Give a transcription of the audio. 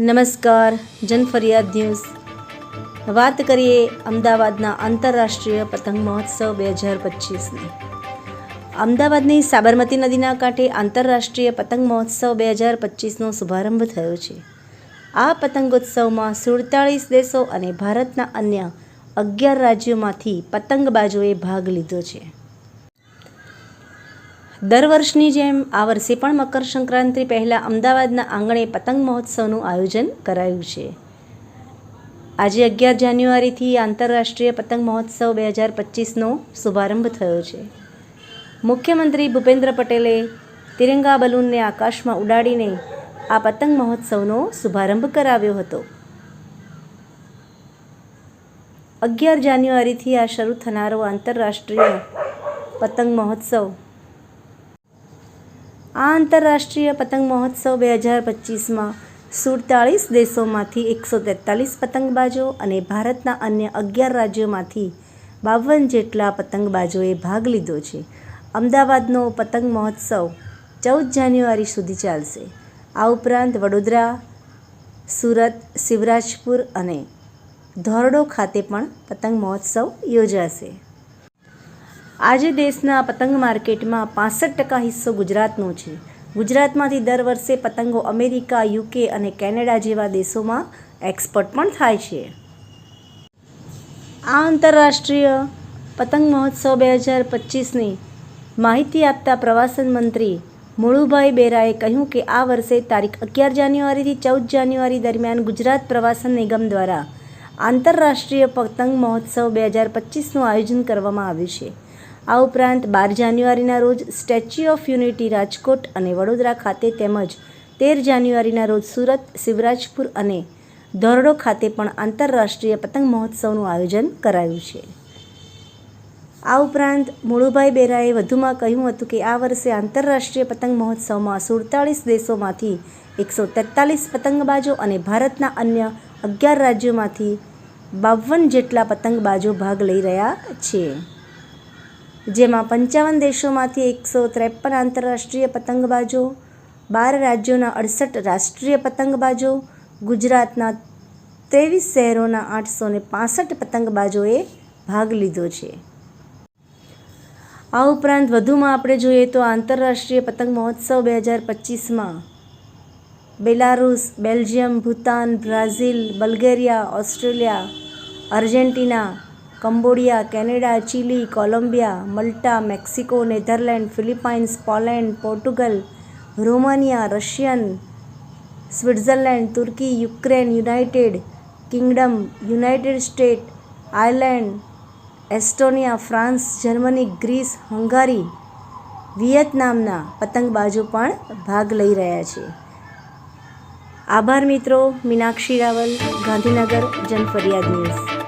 નમસ્કાર, જનફરિયાદ ન્યૂઝ. વાત કરીએ અમદાવાદના આંતરરાષ્ટ્રીય પતંગ મહોત્સવ બે હજાર પચીસની. અમદાવાદની સાબરમતી નદીના કાંઠે આંતરરાષ્ટ્રીય પતંગ મહોત્સવ બે હજાર પચીસનો શુભારંભ થયો છે. આ પતંગોત્સવમાં સુડતાળીસ દેશો અને ભારતના અન્ય અગિયાર રાજ્યોમાંથી પતંગબાજોએ ભાગ લીધો છે. દર વર્ષની જેમ આ વર્ષે પણ મકર સંક્રાંતિ પહેલાં અમદાવાદના આંગણે પતંગ મહોત્સવનું આયોજન કરાયું છે. આજે અગિયાર જાન્યુઆરીથી આંતરરાષ્ટ્રીય પતંગ મહોત્સવ બે હજાર પચીસનો શુભારંભ થયો છે. મુખ્યમંત્રી ભૂપેન્દ્ર પટેલે તિરંગા બલૂનને આકાશમાં ઉડાડીને આ પતંગ મહોત્સવનો શુભારંભ કરાવ્યો હતો. અગિયાર જાન્યુઆરીથી આ શરૂ થનારો આંતરરાષ્ટ્રીય પતંગ મહોત્સવ આ આંતરરાષ્ટ્રીય પતંગ મહોત્સવ બે હજાર પચીસમાં સુડતાળીસ દેશોમાંથી એકસો તેતાલીસ પતંગબાજો અને ભારતના અન્ય અગિયાર રાજ્યોમાંથી બાવન જેટલા પતંગબાજોએ ભાગ લીધો છે. અમદાવાદનો પતંગ મહોત્સવ ચૌદ જાન્યુઆરી સુધી ચાલશે. આ ઉપરાંત વડોદરા, સુરત, શિવરાજપુર અને ધોરડો ખાતે પણ પતંગ મહોત્સવ યોજાશે. આજે દેશના પતંગ માર્કેટમાં પાસઠ ટકા હિસ્સો ગુજરાતનો છે. ગુજરાતમાંથી દર વર્ષે પતંગો અમેરિકા, યુકે અને કેનેડા જેવા દેશોમાં એક્સપોર્ટ પણ થાય છે. આ આંતરરાષ્ટ્રીય પતંગ મહોત્સવ બે હજાર પચીસની માહિતી આપતા પ્રવાસન મંત્રી મુળુભાઈ બેરાએ કહ્યું કે આ વર્ષે તારીખ અગિયાર જાન્યુઆરીથી ચૌદ જાન્યુઆરી દરમિયાન ગુજરાત પ્રવાસન નિગમ દ્વારા આંતરરાષ્ટ્રીય પતંગ મહોત્સવ બે હજાર પચીસનું આયોજન કરવામાં આવ્યું છે. આ ઉપરાંત બાર જાન્યુઆરીના રોજ સ્ટેચ્યુ ઓફ યુનિટી રાજકોટ અને વડોદરા ખાતે તેમજ તેર જાન્યુઆરીના રોજ સુરત, શિવરાજપુર અને ધોરડો ખાતે પણ આંતરરાષ્ટ્રીય પતંગ મહોત્સવનું આયોજન કરાયું છે. આ ઉપરાંત મુળુભાઈ બેરાએ વધુમાં કહ્યું હતું કે આ વર્ષે આંતરરાષ્ટ્રીય પતંગ મહોત્સવમાં સુડતાળીસ દેશોમાંથી એકસો તેતાલીસ પતંગબાજો અને ભારતના અન્ય અગિયાર રાજ્યોમાંથી બાવન જેટલા પતંગબાજો ભાગ લઈ રહ્યા છે. જેમાં પંચાવન દેશોમાંથી એકસો ત્રેપન આંતરરાષ્ટ્રીય પતંગબાજો, બાર રાજ્યોના અડસઠ રાષ્ટ્રીય પતંગબાજો, ગુજરાતના ત્રેવીસ શહેરોના આઠસો ને પાસઠ પતંગબાજોએ ભાગ લીધો છે. આ ઉપરાંત વધુમાં આપણે જોઈએ તો આંતરરાષ્ટ્રીય પતંગ મહોત્સવ બે હજાર પચીસમાં Belarus, Belgium, Bhutan, Brazil, Bulgaria, Australia, Argentina Cambodia, Canada, Chile, Colombia, Malta, Mexico, Netherland, Philippines, Poland, Portugal, Romania, Russian, Switzerland, તુર્કી, Ukraine, United Kingdom, United State, Ireland, Estonia, France, Germany, Greece, Hungary, વિયેતનામના પતંગબાજો પણ ભાગ લઈ રહ્યા છે. આભાર મિત્રો, Meenakshi Raval, Gandhinagar, Janfariyad news.